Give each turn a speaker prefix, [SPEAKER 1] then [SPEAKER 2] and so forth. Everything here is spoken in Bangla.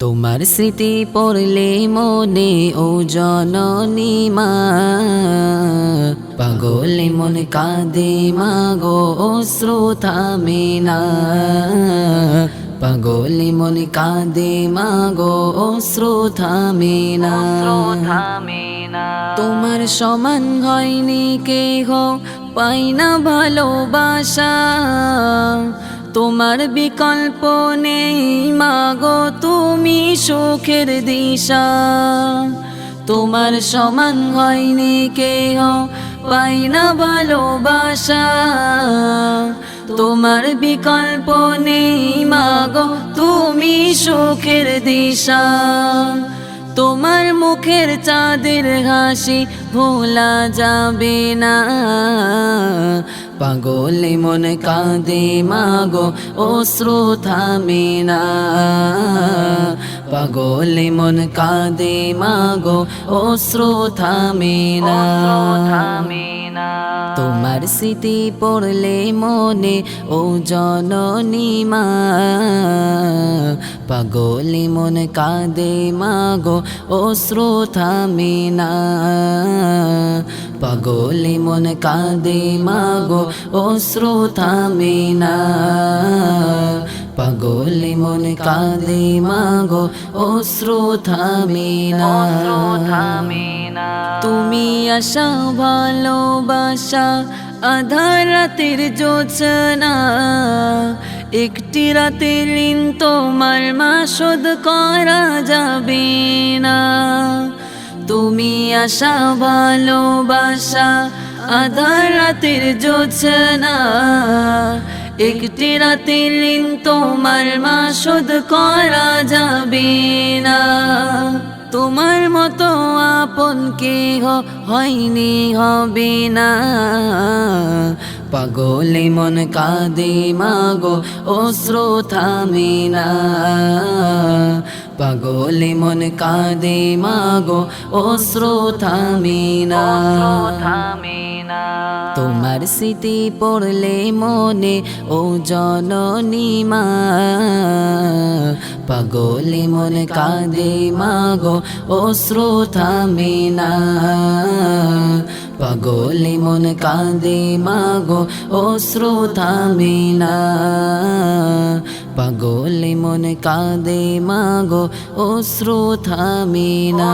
[SPEAKER 1] তোমার স্মৃতি পড়লে মনে ও জননী মা। পাগলে মন কাঁদে মাগো অশ্রু থামে না পাগলে মন কাঁদে মাগো অশ্রু থামে না তোমার সমান হয়নি কেহ পাই না ভালোবাসা। তোমার বিকল্প নেই, মাগো তুমি সুখের দিশা। তোমার সমান হয়নি কেহ, পাই না ভালোবাসা। তোমার বিকল্প নেই, মাগো তুমি সুখের দিশা। তোমার মুখের চাঁদের হাসি ভোলা যাবে না। পাগলে মন কাঁদে, মাগো অশ্রু থামে না পাগলে মন কাঁদে, মাগো অশ্রু থামে না তোমার স্মৃতি পড়লে মনে, ও জননী মা। পাগলি মন কাঁদে, মাগো অশ্রু থামে না পাগলি মন কাঁদে মাগো অশ্রু থামে না পাগলি মন কাঁদে মাগো অশ্রু থামে না তুমি আশা ভালোবাসা আধার রাতের জোছনা একটি রাতের ঋণ তোমার মাসদ করা যাবে না। তুমি আশা, ভালোবাসা, আধার রাতের জোছনা। একটি রাতের ঋণ তোমার মা শোধ করা যাবে না। তোমার মতো আপন কেহ হয়নি, হবে না। পাগলে মন কাঁদে, মাগো অশ্রু থামে না পাগলে মন কাঁদে মাগো অশ্রু থামে না তোমার স্মৃতি পড়লে মনে ও জননী মা। পাগলে মন কাঁদে মাগো অশ্রু থামে না পাগলে মন কাঁদে মাগো অশ্রু থামে না পাগলে মন কাঁদে মাগো অশ্রু থামে না